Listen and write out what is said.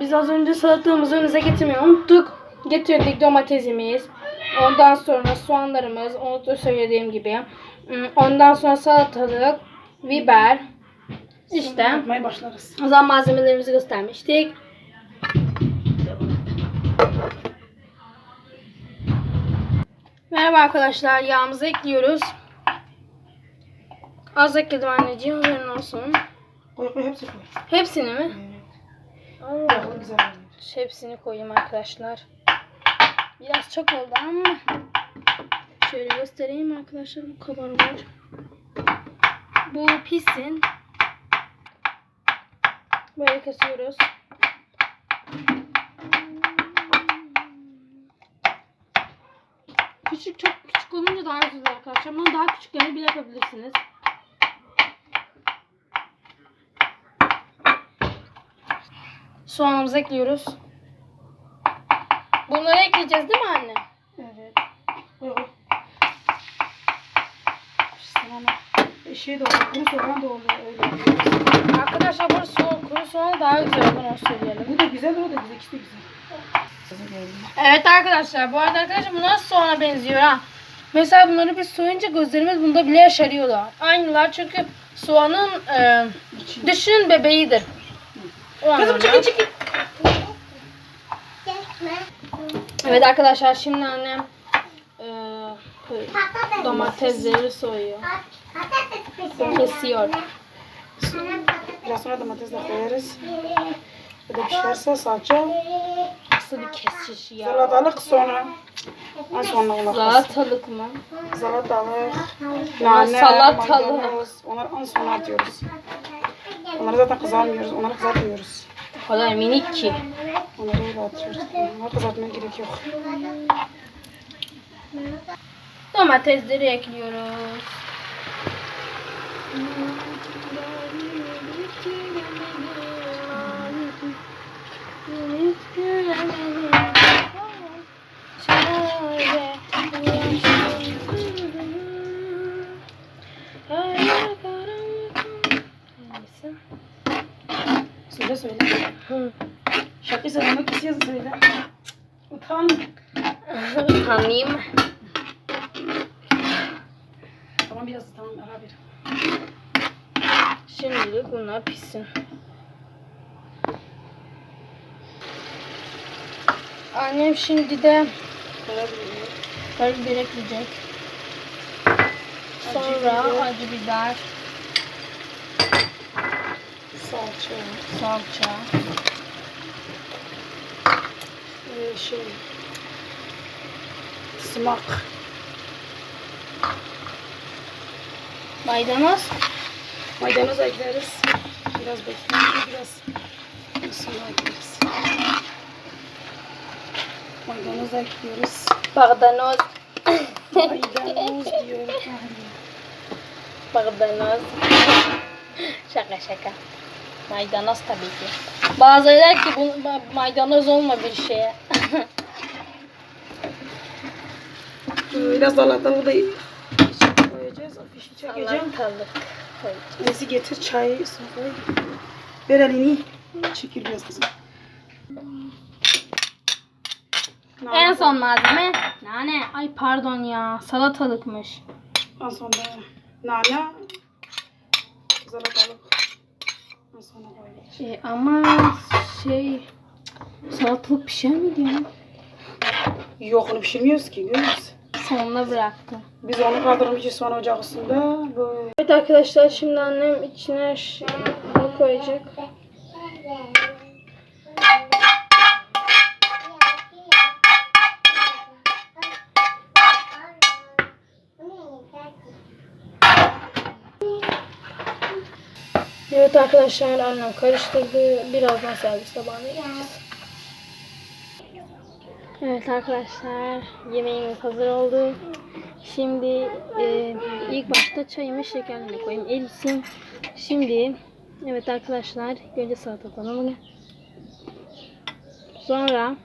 Biz az önce salatamızı önümüze getirmeyi unuttuk. Getirdik domatesimiz. Ondan sonra soğanlarımız. Onu da söylediğim gibi. Hmm, Ondan sonra salatalık, biber. İşte. Yapmaya başlarız. O zaman malzemelerimizi göstermiştik. Merhaba arkadaşlar. Yağımızı ekliyoruz. Az ekledim anneciğim. Haberin olsun. Koy koy hepsi koy. Hepsini mi? Çok güzel. Hepsini koyayım arkadaşlar. Biraz çok oldu ama şöyle göstereyim arkadaşlar bu kadar var. Bu pişsin. Böyle kesiyoruz. Küçük çok küçük olunca daha güzel arkadaşlar. Bunu daha küçüklerini bile yapabilirsiniz. Soğanımızı ekliyoruz. Bunları ekleyeceğiz değil mi anne? Evet. Sana şey de oluyor. Kuru soğan da oluyor. Öyle. Arkadaşlar bu soğuk kuru soğan daha güzel olur onu söyleyelim. Bu da güzel, o da güzel. İkisi de güzel. Evet arkadaşlar bu arada arkadaşlar bu nasıl soğana benziyor ha? Mesela bunları biz soyunca gözlerimiz bunda bile yaşarıyorlar. Aynılar çünkü soğanın e, düşünün bebeğidir. Kızım çıkın çıkın. Evet arkadaşlar şimdi annem e, domatesleri soyuyor. Kesiyor. Biraz sonra domates de koyarız. Bir de pişerse salça. Nasıl bir kesiş ya? Salatalık sonra. En sonra olacak. Salatalık mı? Salatalık. Nane, salatalık. Onları en sona atıyoruz. Onları zaten kızarmıyoruz. Onları kızartmıyoruz. O kadar minik ki. Onları öyle atıyoruz. Onları kızartmaya gerek yok. Domatesleri ekliyoruz. Söyle söyle. Hı. Şaka söylemek istiyorsun söyle. Utan. Tanıyayım. Tamam biraz tamam ara bir. Şimdilik bunlar pişsin. Annem şimdi de karabiber ekleyecek. Sonra acı biber, Salça. salça, Ee, şey. Sımak. maydanoz. Maydanoz ekleriz. Biraz bekleyince biraz sonra ekleriz. Maydanoz ekliyoruz. Maydanoz. Maydanoz diyorum. Maydanoz. şaka şaka. Maydanoz tabii ki. Bazıları der ki bu ma- maydanoz olma bir şeye. Biraz salatalığı da içine koyacağız. Afişi çekeceğim. Salatalık. koyacağız. Neyse getir çayı koy. Ver elini. Çekil biraz kızım. En son malzeme nane. Ay pardon ya salatalıkmış. En sonunda nane. Salatalık. E, ama şey salatalık pişer miydi ya? Yok onu pişirmiyoruz ki görüyor musun? Sonuna bıraktım. Biz onu kaldırmışız sonra ocak üstünde. Böyle. Evet arkadaşlar şimdi annem içine şey, bunu koyacak. Evet arkadaşlar annem karıştırdı. Birazdan servis tabağına geçeceğiz. Evet arkadaşlar yemeğimiz hazır oldu. Şimdi e, ilk başta çayımı şekerlerini koyayım. Erisin. Şimdi evet arkadaşlar önce salata konumunu. Sonra